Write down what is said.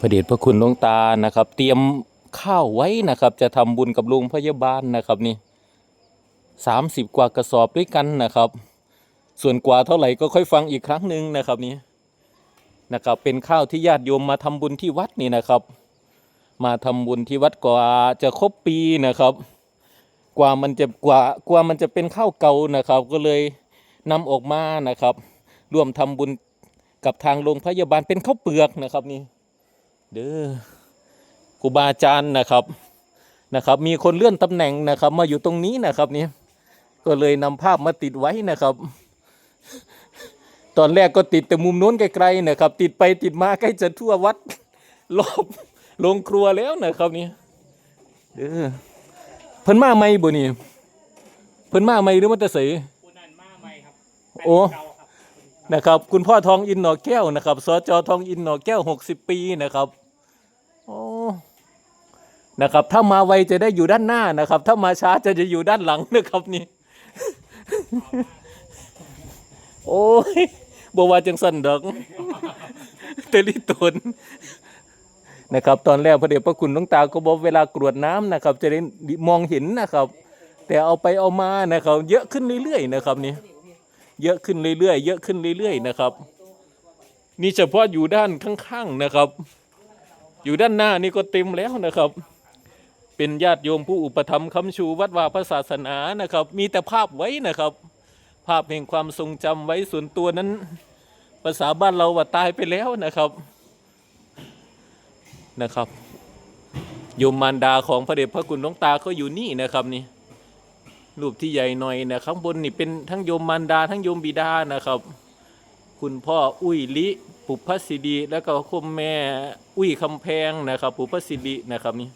พระเดชพระคุณหลวงตานะครับ เตรียมข้าวไว้นะครับ จะทำบุญกับโรงพยาบาลนะครับนี่สามสิบกว่ากระสอบด้วยกันนะครับ ส่วนกว่าเท่าไหร่ก็ค่อยฟังอีกครั้งหนึ่งนะครับนี่นะครับเป็นข้าวที่ญาติโยมมาทำบุญที่วัดนี่นะครับ มาทำบุญที่วัดกว่าจะครบปีนะครับ กว่ามันจะกว่ากว่ามันจะเป็นข้าวเก่านะครับ ก็เลยนำออกมานะครับ ร่วมทำบุญกับทางโรงพยาบาลเป็นข้าวเปลือกนะครับนี่ เด้อครูบาอาจารย์นะครับนะครับ มีคนเลื่อนตำแหน่งนะครับ มาอยู่ตรงนี้นะครับนี่ก็เลยนำภาพมาติดไว้นะครับ ตอนแรกก็ติดแต่มุมโน้นไกลๆนะครับ ติดไปติดมาใกล้จะทั่ววัดรอบโรงครัวแล้วนะครับนี่เด้อเพิ่นมาไหมบ่นี่เพิ่นมาไหมหรือมันจะเสยผู้นั้นมาใหม่ครับโอ้เก่าครับนะครับ คุณพ่อทองอินหนอแก้วนะครับสจทองอินหนอแก้วหกสิบปีนะครับโอ้ นะครับ ถ้ามาไวจะได้อยู่ด้านหน้านะครับ ถ้ามาช้าจะจะอยู่ด้านหลังนะครับนี่ โอ้ยบว่าจังสันดอกเตลิตนนะครับ ตอนแรกพระเดชพระคุณหลวงตาก็บอกเวลากรวดน้ำนะครับ จะได้มองเห็นนะครับ แต่เอาไปเอามานะครับ เยอะขึ้นเรื่อยๆนะครับนี่เยอะขึ้นเรื่อยๆเยอะขึ้นเรื่อยๆนะครับนี่เฉพาะอยู่ด้านข้างๆนะครับ อยู่ด้านหน้านี่ก็เต็มแล้วนะครับ เป็นญาติโยมผู้อุปถัมภ์คำชูวัดวาพระศาสนานะครับ มีแต่ภาพไว้นะครับ ภาพแห่งความทรงจำไว้ส่วนตัวนั้น ภาษาบ้านเราว่าตายไปแล้วนะครับนะครับโยมมารดาของพระเดชพระคุณหลวงตาก็อยู่นี่นะครับนี่รูปที่ใหญ่หน่อยนะข้างบนนี่เป็นทั้งโยมมารดาทั้งโยมบิดานะครับ คุณพ่ออุ้ยลิปุพพสิริแล้วก็คุณแม่อุ้ยคำแพงนะครับปุพพสิรินะครับนี่